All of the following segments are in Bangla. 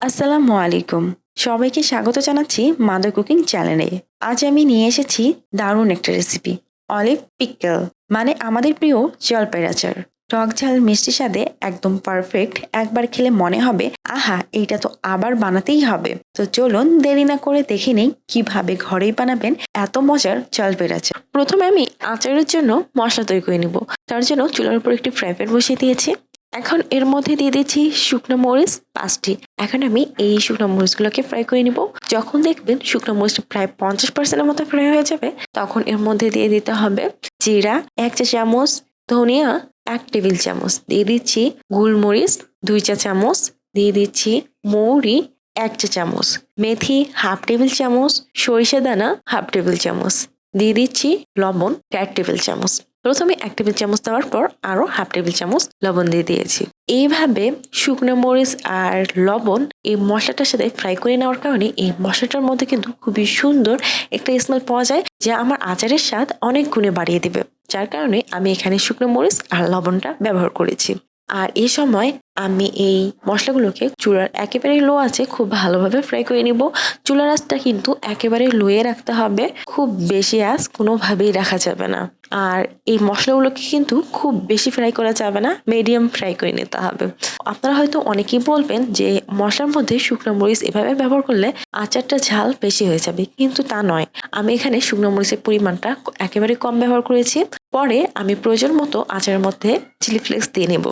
আসসালামু আলাইকুম। সবাইকে স্বাগত জানাচ্ছি মাদার কুকিং চ্যানেলে। আজ আমি নিয়ে এসেছি দারুণ একটা রেসিপি অলিভ পিকল মানে আমাদের প্রিয় জলপাইয়ের টক ঝাল মিষ্টি স্বাদে একদম পারফেক্ট একবার খেলে মনে হবে, আহা, এইটা তো আবার বানাতেই হবে। তো চলুন দেরি না করে দেখে নিই কীভাবে ঘরেই বানাবেন এত মজার জলপাইয়ের প্রথমে আমি আচারের জন্য মশলা তৈরি করে নিব। তার জন্য চুলার উপর একটি ফ্রাই প্যান বসিয়ে দিয়েছি। এখন এর মধ্যে দিয়ে দিচ্ছি শুকনো মরিচ পাঁচটি। এখন আমি এই শুকনো মরিচগুলোকে ফ্রাই করে নিব। যখন দেখবেন শুকনো মরিচটা প্রায় পঞ্চাশ পার্সেন্টের মতো ফ্রাই হয়ে যাবে, তখন এর মধ্যে দিয়ে দিতে হবে জিরা, এক চা চামচ, ধনিয়া, এক টেবিল চামচ। দিয়ে দিচ্ছি গোলমরিচ, দুই চা চামচ। দিয়ে দিচ্ছি মৌরি, এক চা চামচ। মেথি, হাফ টেবিল চামচ। সরিষা দানা হাফ টেবিল চামচ। দিয়ে দিচ্ছি লবণ এক টেবিল চামচ। প্রথমে এক টেবিল চামচ দেওয়ার পর আরও হাফ টেবিল চামচ লবণ দিয়ে দিয়েছি। এইভাবে শুকনো মরিচ আর লবণ এই মশলাটার সাথে ফ্রাই করে নেওয়ার কারণে এই মশলাটার মধ্যে কিন্তু খুবই সুন্দর একটা স্মেল পাওয়া যায়, যা আমার আচারের স্বাদ অনেক গুণে বাড়িয়ে দেবে। যার কারণে আমি এখানে শুকনো মরিচ আর লবণটা ব্যবহার করেছি। আর এ সময় আমি এই মশলাগুলোকে চুলার একেবারে লো আছে, খুব ভালোভাবে ফ্রাই করে নিব। চুলার আঁচটা কিন্তু একেবারে লোয়ে রাখতে হবে, খুব বেশি আঁচ কোনোভাবেই রাখা যাবে না। আর এই মশলাগুলোকে কিন্তু খুব বেশি ফ্রাই করা যাবে না মিডিয়াম ফ্রাই করে নিতে হবে। আপনারা হয়তো অনেকেই বলবেন যে মশলার মধ্যে শুকনো মরিচ এভাবে ব্যবহার করলে আচারটা ঝাল বেশি হয়ে যাবে, কিন্তু তা নয়। আমি এখানে শুকনো মরিচের পরিমাণটা একেবারে কম ব্যবহার করেছি। পরে আমি প্রয়োজন মতো আচারের মধ্যে চিলি ফ্লেক্স দিয়ে নেব।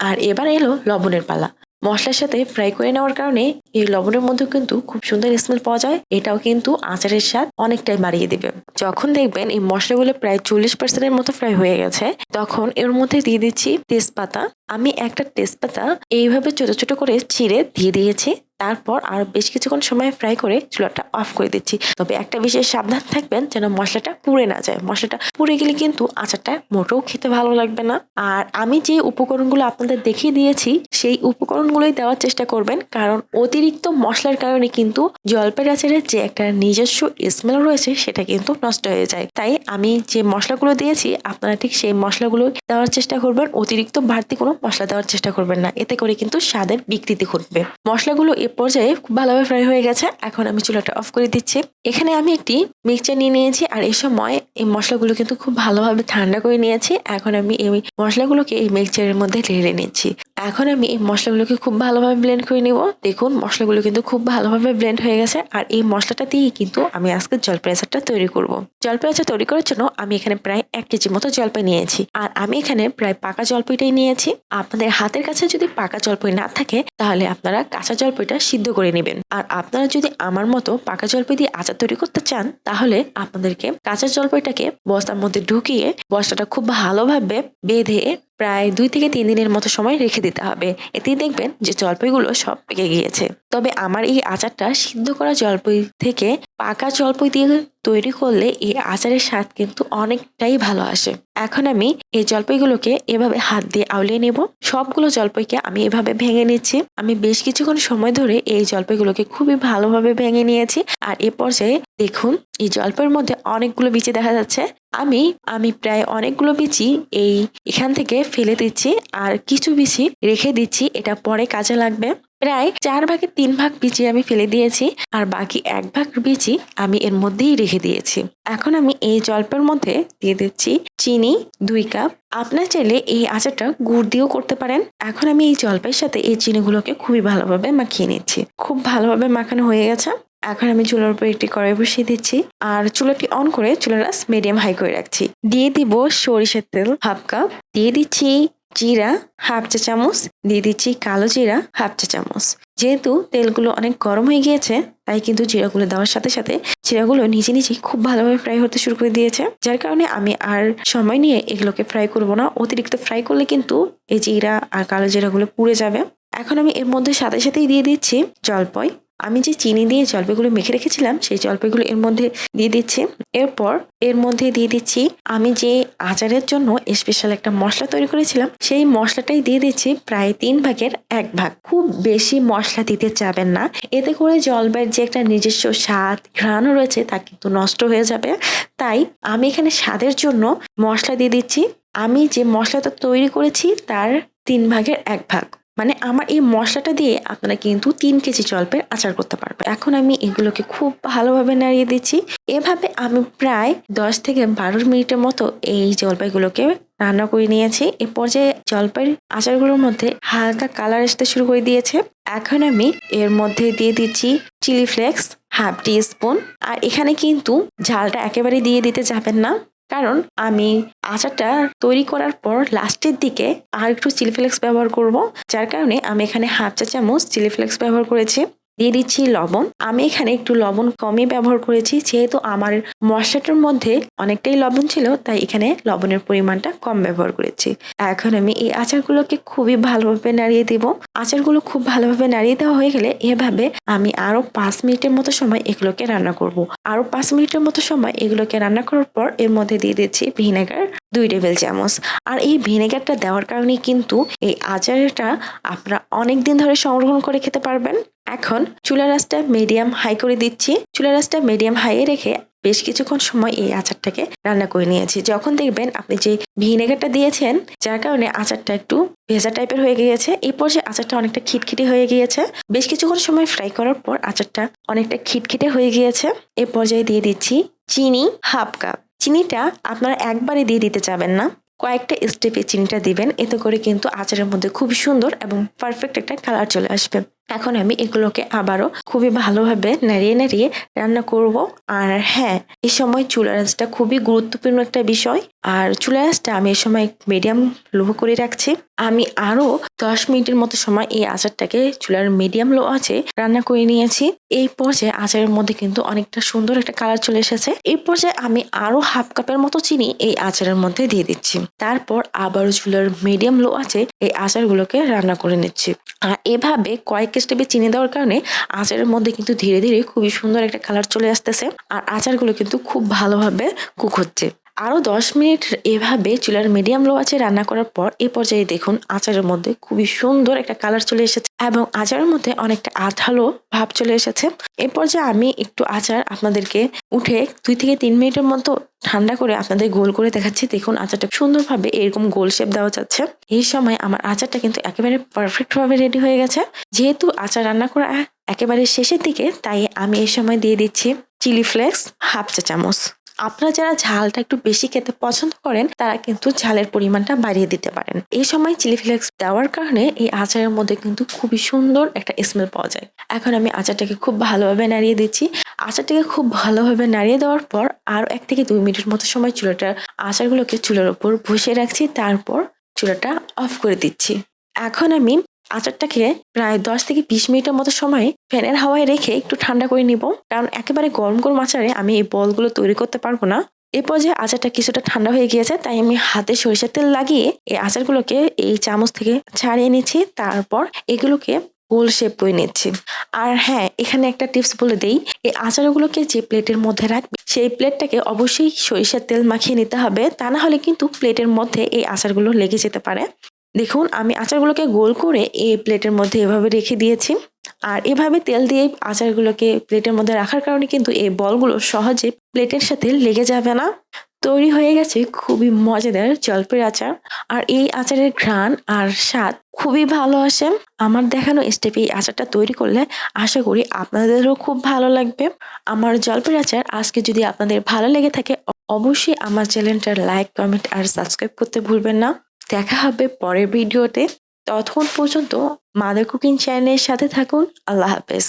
আর এবার এলো লবণের পালা। মশলার সাথে ফ্রাই করে নেওয়ার কারণে এই লবণের মধ্যে কিন্তু খুব সুন্দর স্মেল পাওয়া যায়। এটাও কিন্তু আচারের স্বাদ অনেকটাই বাড়িয়ে দেবে। যখন দেখবেন এই মশলাগুলো প্রায় চল্লিশ পার্সেন্টের মতো ফ্রাই হয়ে গেছে, তখন এর মধ্যে দিয়ে দিচ্ছি তেজপাতা। আমি একটা তেজপাতা এইভাবে ছোট ছোট করে চিড়ে দিয়ে দিয়েছি। তারপর আর বেশ কিছুক্ষণ সময় ফ্রাই করে চুলাটা অফ করে দিচ্ছি। তবে একটা বিশেষ সাবধান থাকবেন যেন মশলাটা পুড়ে না যায়। মশলাটা পুড়ে গেলে কিন্তু আচারটা মোটেও খেতে ভালো লাগবে না। আর আমি যে উপকরণগুলো আপনাদের দেখিয়ে দিয়েছি, সেই উপকরণগুলোই দেওয়ার চেষ্টা করবেন। কারণ অতিরিক্ত মশলার কারণে কিন্তু জলপাইয়ের আচারের যে একটা নিজস্ব স্মেল রয়েছে, সেটা কিন্তু নষ্ট হয়ে যায়। তাই আমি যে মশলাগুলো দিয়েছি, আপনারা ঠিক সেই মশলাগুলো দেওয়ার চেষ্টা করবেন। অতিরিক্ত বাড়তি কোনো মশলা দেওয়ার চেষ্টা করবেন না। এতে করে কিন্তু স্বাদের বিকৃতি ঘটবে। মশলাগুলো এ পর্যায়ে খুব ভালোভাবে ফ্রাই হয়ে গেছে। এখন আমি চুলাটা অফ করে দিচ্ছি। এখানে আমি একটি মিক্সচার নিয়ে নিয়েছি আর এই সময় এই মশলাগুলো কিন্তু খুব ভালোভাবে ঠান্ডা করে নিয়েছি। এখন আমি এই মশলাগুলোকে এই মিক্সচারের মধ্যে ঢেলে নিচ্ছি। এখন আমি এই মশলাগুলোকে খুব ভালোভাবে ব্লেন্ড করে নিব। দেখুন, মশলাগুলো কিন্তু খুব ভালোভাবে ব্লেন্ড হয়ে গেছে আর এই মশলাটা দিয়েই কিন্তু আমি আজকে জলপাই আচারটা তৈরি করব। জলপাই আচার তৈরি করার জন্য আমি এখানে প্রায় এক কেজি মতো জলপাই নিয়েছি। আর আমি এখানে প্রায় পাকা জলপাইটাই নিয়েছি। আপনাদের হাতের কাছে যদি পাকা জলপাই না থাকে, তাহলে আপনারা কাঁচা জলপাইটা সিদ্ধ করে নেবেন। আর আপনারা যদি আমার মতো পাকা জলপাই দিয়ে আচার তৈরি করতে চান, তাহলে আপনাদেরকে কাঁচা জলপাইটাকে বস্তার মধ্যে ঢুকিয়ে বস্তাটা খুব ভালোভাবে বেঁধে প্রায় দুই থেকে তিন দিনের মতো সময় রেখে দিতে হবে। এতেই দেখবেন যে জলপাইগুলো সব পেকে গিয়েছে। তবে আমার এই আচারটা সিদ্ধ করা জলপাই থেকে পাকা জলপাই দিয়ে তৈরি করলে এই আচারের স্বাদ কিন্তু অনেকটাই ভালো আসে। এখন আমি এই জলপাইগুলোকে এভাবে হাত দিয়ে আউলিয়ে নেব। সবগুলো জলপাইকে আমি এভাবে ভেঙে নিচ্ছি। আমি বেশ কিছুক্ষণ সময় ধরে এই জলপাইগুলোকে খুবই ভালোভাবে ভেঙে নিয়েছি। আর এ পর্যায়ে দেখুন, এই জলপাইয়ের মধ্যে অনেকগুলো বিচে দেখা যাচ্ছে। আমি আমি প্রায় অনেকগুলো বিচি এই এখান থেকে ফেলে দিচ্ছি আর কিছু বিচি রেখে দিচ্ছি, এটা পরে কাজে লাগবে। প্রায় চার ভাগের তিন ভাগ বিচি আমি ফেলে দিয়েছি আর বাকি এক ভাগ বিচি আমি এর মধ্যেই রেখে দিয়েছি। এখন আমি এই জলপের মধ্যে দিয়ে দিচ্ছি চিনি দুই কাপ। আপনার চাইলে এই আচারটা গুড় দিয়েও করতে পারেন। এখন আমি এই জলপাইয়ের সাথে এই চিনিগুলোকে খুবই ভালোভাবে মাখিয়ে নিচ্ছি। খুব ভালোভাবে মাখানো হয়ে গেছে। এখন আমি চুলার উপর একটি কড়াই বসিয়ে দিচ্ছি আর চুলাটি অন করে চুলার আস মিডিয়াম হাই করে রাখছি। দিয়ে দিব সরিষার তেল হাফ কাপ দিয়ে দিচ্ছি জিরা হাফ চা চামচ, দিয়ে দিচ্ছি কালো জিরা হাফ চা চামচ। যেহেতু তেলগুলো অনেক গরম হয়ে গিয়েছে, তাই কিন্তু জিরাগুলো দেওয়ার সাথে সাথে জিরাগুলো নিজে নিজেই খুব ভালোভাবে ফ্রাই হতে শুরু করে দিয়েছে। যার কারণে আমি আর সময় নিয়ে এগুলোকে ফ্রাই করব না। অতিরিক্ত ফ্রাই করলে কিন্তু এই জিরা আর কালো জিরাগুলো পুড়ে যাবে। এখন আমি এর মধ্যে সাথে সাথেই দিয়ে দিচ্ছি জলপয় আমি যে চিনি দিয়ে জলপাইগুলো মেখে রেখেছিলাম, সেই জলপাইগুলো এর মধ্যে দিয়ে দিচ্ছি। এরপর এর মধ্যে দিয়ে দিচ্ছি, আমি যে আচারের জন্য স্পেশাল একটা মশলা তৈরি করেছিলাম, সেই মশলাটাই দিয়ে দিচ্ছি প্রায় তিন ভাগের এক ভাগ। খুব বেশি মশলা দিতে চাবেন না। এতে করে জলবাইয়ের যে একটা নিজস্ব স্বাদ ঘ্রাণ রয়েছে, তা কিন্তু নষ্ট হয়ে যাবে। তাই আমি এখানে স্বাদের জন্য মশলা দিয়ে দিচ্ছি। আমি যে মশলাটা তৈরি করেছি, তার তিন ভাগের এক ভাগ। মানে আমার এই মশলাটা দিয়ে আপনারা কিন্তু তিন কেজি জলপাইয়ের আচার করতে পারবেন। এখন আমি এগুলোকে খুব ভালোভাবে নাড়িয়ে দিচ্ছি। এভাবে আমি প্রায় দশ থেকে বারো মিনিটের মতো এই জলপাইগুলোকে রান্না করে নিয়েছি। এ পর্যায়ে জলপাইয়ের আচারগুলোর মধ্যে হালকা কালার আসতে শুরু করে দিয়েছে। এখন আমি এর মধ্যে দিয়ে দিচ্ছি chilli flakes half teaspoon. আর এখানে কিন্তু ঝালটা একেবারে দিয়ে দিতে যাবেন না। কারণ আমি আচারটা তৈরি করার পর লাস্টের দিকে আর একটু চিলি ফ্লেক্স ব্যবহার করব, যার কারণে আমি এখানে হাফ চা চামচ চিলি ফ্লেক্স ব্যবহার করেছি। দিয়ে দিচ্ছি লবণ। আমি এখানে একটু লবণ কমই ব্যবহার করেছি, যেহেতু আমার মশলাটার মধ্যে অনেকটাই লবণ ছিল, তাই এখানে লবণের পরিমাণটা কম ব্যবহার করেছি। এখন আমি এই আচারগুলোকে খুবই ভালোভাবে নাড়িয়ে দিব। আচারগুলো খুব ভালোভাবে নাড়িয়ে দেওয়া হয়ে গেলে এভাবে আমি আরও পাঁচ মিনিটের মতো সময় এগুলোকে রান্না করব। আরও পাঁচ মিনিটের মতো সময় এগুলোকে রান্না করার পর এর মধ্যে দিয়ে দিচ্ছি ভিনেগার দুই টেবিল চামচ। আর এই ভিনেগারটা দেওয়ার কারণে কিন্তু এই আচারটা আপনারা অনেক দিন ধরে সংরক্ষণ করে খেতে পারবেন। এখন চুলা রাসটা মিডিয়াম হাই করে দিচ্ছি। চুলা রাসটা মিডিয়াম হাইয়ে রেখে বেশ কিছুক্ষণ সময় এই আচারটাকে রান্না করে নিয়েছি। যখন দেখবেন আপনি যে ভিনেগারটা দিয়েছেন, যার কারণে আচারটা একটু ভেজা টাইপের হয়ে গিয়েছে, এই পর্যায়ে আচারটা অনেকটা খিটখিটে হয়ে গিয়েছে। বেশ কিছুক্ষণ সময় ফ্রাই করার পর আচারটা অনেকটা খিটখিটে হয়ে গিয়েছে। এই পর্যায়ে দিয়ে দিচ্ছি চিনি হাফ কাপ চিনিটা আপনারা একবারে দিয়ে দিতে যাবেন না। কয়েকটা স্টেপে চিনিটা দিবেন, এতে করে কিন্তু আচারের মধ্যে খুব সুন্দর এবং পারফেক্ট একটা কালার চলে আসবে। এখন আমি এগুলোকে আবারও খুবই ভালোভাবে নাড়িয়ে নাড়িয়ে রান্না করব। আর হ্যাঁ এই সময় চুলা রাসটা খুবই গুরুত্বপূর্ণ একটা বিষয়। আর চুলা আঁচটা আমি এই সময় মিডিয়াম লো করে রাখছি। আমি আরও দশ মিনিটের মতো সময় এই আচারটাকে চুলার মিডিয়াম লো আছে রান্না করে নিয়েছি। এই পর্যায়ে আচারের মধ্যে কিন্তু অনেকটা সুন্দর একটা কালার চলে এসেছে। এই পর্যায়ে আমি আরও হাফ কাপের মতো চিনি এই আচারের মধ্যে দিয়ে দিচ্ছি। তারপর আবারও চুলার মিডিয়াম লো আছে এই আচারগুলোকে রান্না করে নিচ্ছি। আর এভাবে কয়েক স্টেপে চিনি দেওয়ার কারণে আচারের মধ্যে কিন্তু ধীরে ধীরে খুবই সুন্দর একটা কালার চলে আসতেছে। আর আচারগুলো কিন্তু খুব ভালোভাবে কুক হচ্ছে। আরও দশ মিনিট এভাবে চুলার মিডিয়াম লো আছে রান্না করার পর এ পর্যায়ে দেখুন আচারের মধ্যে খুবই সুন্দর একটা কালার চলে এসেছে এবং আচারের মধ্যে অনেকটা আঠালো ভাব চলে এসেছে। এ পর্যায়ে আমি একটু আচার আপনাদেরকে উঠে দুই থেকে তিন মিনিটের মতো ঠান্ডা করে আপনাদের গোল করে দেখাচ্ছি। দেখুন আচারটা সুন্দরভাবে এরকম গোল শেপ দেওয়া যাচ্ছে। এই সময় আমার আচারটা কিন্তু একেবারে পারফেক্টভাবে রেডি হয়ে গেছে। যেহেতু আচার রান্না করা একেবারে শেষের দিকে, তাই আমি এই সময় দিয়ে দিচ্ছি চিলি ফ্লেক্স হাফ চা চামচ আপনারা যারা ঝালটা একটু বেশি খেতে পছন্দ করেন, তারা কিন্তু ঝালের পরিমাণটা বাড়িয়ে দিতে পারেন। এই সময় চিলি ফ্লেক্স দেওয়ার কারণে এই আচারের মধ্যে কিন্তু খুবই সুন্দর একটা স্মেল পাওয়া যায়। এখন আমি আচারটাকে খুব ভালোভাবে নাড়িয়ে দিচ্ছি। আচারটাকে খুব ভালোভাবে নাড়িয়ে দেওয়ার পর আরও এক থেকে দুই মিনিটের মতো সময় চুলাটার আচারগুলোকে চুলার উপর বসিয়ে রাখছি। তারপর চুলাটা অফ করে দিচ্ছি। এখন আমি আচারটাকে প্রায় দশ থেকে বিশ মিনিটের মতো সময় ফ্যানের হাওয়ায় রেখে একটু ঠান্ডা করে নিব। কারণ একেবারে গরম গরম আচারে আমি এই বলগুলো তৈরি করতে পারব না। এ পর্যায়ে আচারটা কিছুটা ঠান্ডা হয়ে গিয়েছে, তাই আমি হাতে সরিষার তেল লাগিয়ে এই আচারগুলোকে এই চামচ থেকে ছাড়িয়ে নিচ্ছি। তারপর এগুলোকে গোল শেপ করে নিচ্ছি। আর হ্যাঁ এখানে একটা টিপস বলে দেই, এই আচারগুলোকে যে প্লেটের মধ্যে রাখবে, সেই প্লেটটাকে অবশ্যই সরিষার তেল মাখিয়ে নিতে হবে। তা না হলে কিন্তু প্লেটের মধ্যে এই আচারগুলো লেগে যেতে পারে। দেখুন, আমি আচারগুলোকে গোল করে এই প্লেটের মধ্যে এভাবে রেখে দিয়েছি। আর এভাবে তেল দিয়ে আচারগুলোকে প্লেটের মধ্যে রাখার কারণে কিন্তু এই বলগুলো সহজে প্লেটের সাথে লেগে যাবে না। তৈরি হয়ে গেছে খুবই মজাদার জলপের আচার। আর এই আচারের ঘ্রাণ আর স্বাদ খুবই ভালো আসে। আমার দেখানো স্টেপে এই আচারটা তৈরি করলে আশা করি আপনাদেরও খুব ভালো লাগবে। আমার জলপের আচার আজকে যদি আপনাদের ভালো লেগে থাকে, অবশ্যই আমার চ্যানেলটা লাইক কমেন্ট আর সাবস্ক্রাইব করতে ভুলবেন না। দেখা হবে পরের ভিডিওতে। ততক্ষণ পর্যন্ত মাদার কুকিং চ্যানেলের সাথে থাকুন। আল্লাহ হাফেজ।